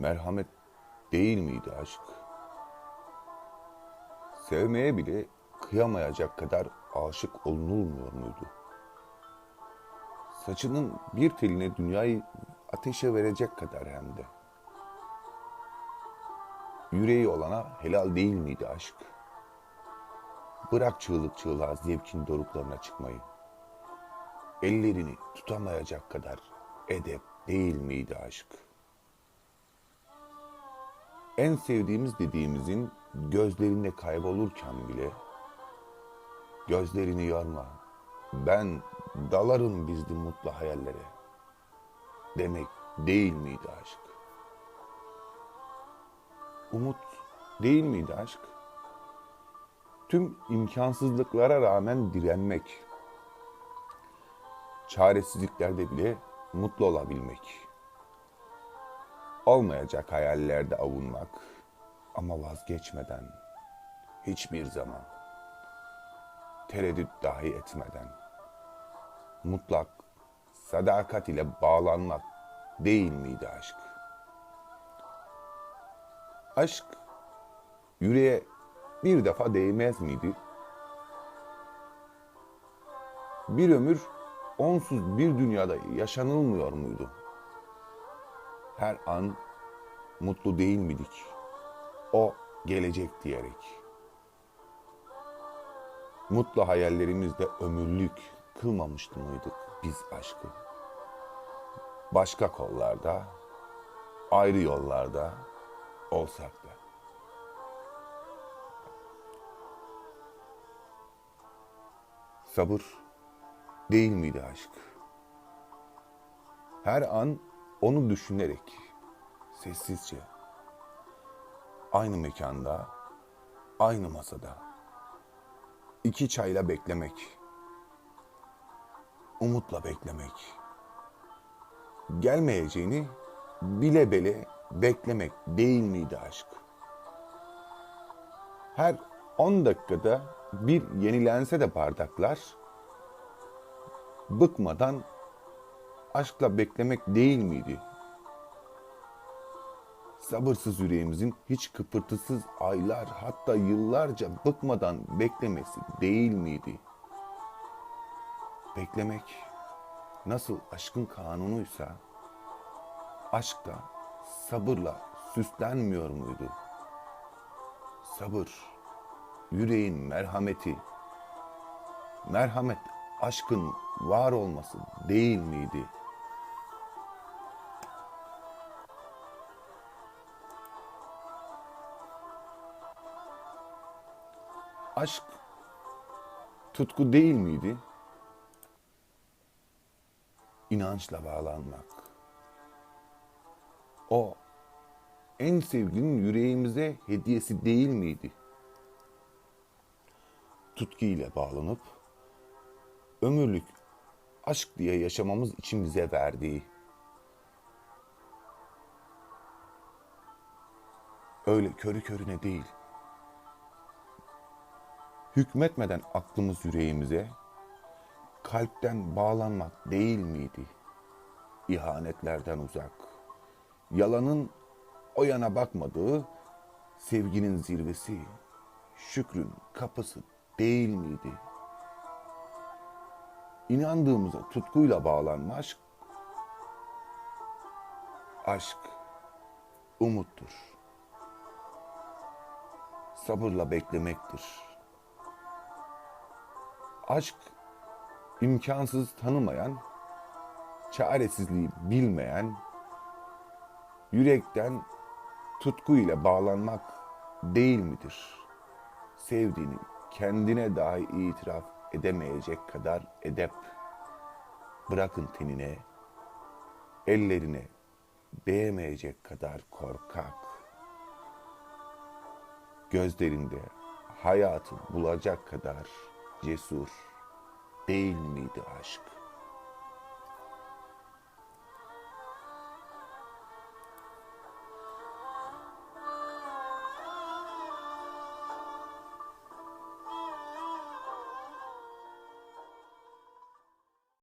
merhamet değil miydi aşk? Sevmeye bile kıyamayacak kadar aşık olunulmuyor muydu? Saçının bir teline dünyayı ateşe verecek kadar hem de. Yüreği olana helal değil miydi aşk? Bırak çığlık çığlığa zevkin doruklarına çıkmayı. Ellerini tutamayacak kadar edep değil miydi aşk? En sevdiğimiz dediğimizin gözlerinde kaybolurken bile gözlerini yorma. Ben dalarım bizdi mutlu hayallere. Demek değil miydi aşk? Umut değil miydi aşk? Tüm imkansızlıklara rağmen direnmek. Çaresizliklerde bile mutlu olabilmek. Olmayacak hayallerde avunmak ama vazgeçmeden hiçbir zaman tereddüt dahi etmeden mutlak sadakat ile bağlanmak değil miydi aşk? Aşk yüreğe bir defa değmez miydi? Bir ömür onsuz bir dünyada yaşanılmıyor muydu? Her an mutlu değil miydik? O gelecek diyerek. Mutlu hayallerimizde ömürlük kılmamıştı mıydık biz aşkı? Başka kollarda, ayrı yollarda olsak da. Sabır değil miydi aşk? Her an onu düşünerek sessizce aynı mekanda, aynı masada iki çayla beklemek, umutla beklemek, gelmeyeceğini bile bile beklemek değil miydi aşk? Her 10 dakikada bir yenilense de bardaklar, bıkmadan aşkla beklemek değil miydi? Sabırsız yüreğimizin hiç kıpırtısız aylar hatta yıllarca bıkmadan beklemesi değil miydi? Beklemek nasıl aşkın kanunuysa aşk da sabırla süslenmiyor muydu? Sabır, yüreğin merhameti, merhamet aşkın var olması değil miydi? Aşk tutku değil miydi? İnançla bağlanmak. O en sevginin yüreğimize hediyesi değil miydi? Tutku ile bağlanıp ömürlük aşk diye yaşamamız için bize verdiği. Öyle körü körüne değil. Hükmetmeden aklımız yüreğimize kalpten bağlanmak değil miydi? İhanetlerden uzak. Yalanın o yana bakmadığı sevginin zirvesi, şükrün kapısı değil miydi? İnandığımıza tutkuyla bağlanma aşk, aşk umuttur. Sabırla beklemektir. Aşk imkansız tanımayan, çaresizliği bilmeyen, yürekten tutku ile bağlanmak değil midir? Sevdiğini kendine dahi itiraf edemeyecek kadar edep. Bırakın tenine, ellerine değemeyecek kadar korkak. Gözlerinde hayatı bulacak kadar cesur değil miydi aşk?